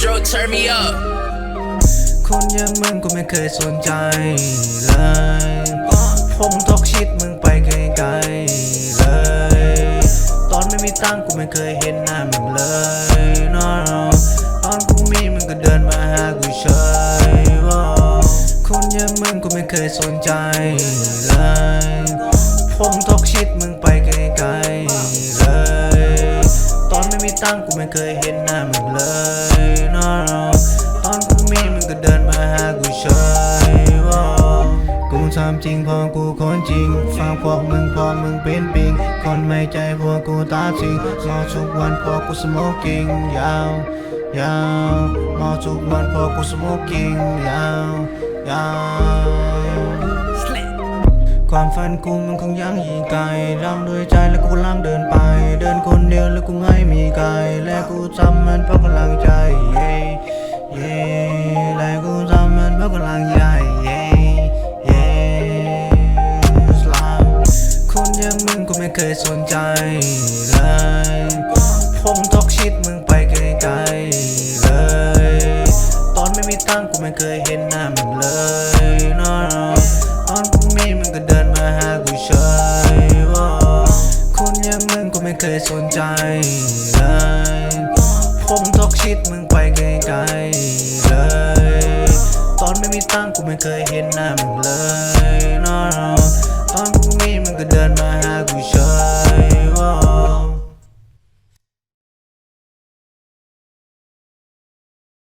turn me up. คนอย่างมึงกูไม่เคยสนใจเลยผมทอกชิดมึงไปไกลๆเลย ตอนไม่มีตังกูไม่เคยเห็นหน้ามึงเลย no no ตอนกูมีมึงก็เดินมาหากูเฉยว้าคนอย่างมึงกูไม่เคยสนใจเลยผมทอกชิดมึงไปไกลๆ ม่มีตังกูไม่เคยเห็นหน้ามึงเลย no no ตอนกูมีมึงก็เดินมาหากูเฉยว้ากูทำจริงเพอกูคนจริงฟังพวกมึงเพอมึงเป็นปิง คนไม่ใจพวกกูตาจริงมาทุกวันเพอกูสโมกิ้งยาวยาวมาทุกวันเพอกูสโมกิ้งยาวยาว ความฝันกูมันคงยังยิ่งไกลรำด้วยใจและกูกำลังเดินไป เดินคนเดียวแล้วกูไม่มีไกลและกูทำมันเพราะกำลังใจเย่เย่และกูทำมันเพราะกำลังใจเย่เย่สลามคนอย่างมึงกูไม่เคยสนใจเลยผมทอกชิดมึงไปไกลๆเลย ตอนไม่มีตังกูไม่เคยเห็นหน้ามึงเลย ไม่เคยสนใจเลยผมทอกชิดมึงไปไกลไกลเลย ตอนไม่มีตังกูไม่เคยเห็นหน้ามึงเลย no ตอนกูมีมึงก็เดินมาหากูเฉย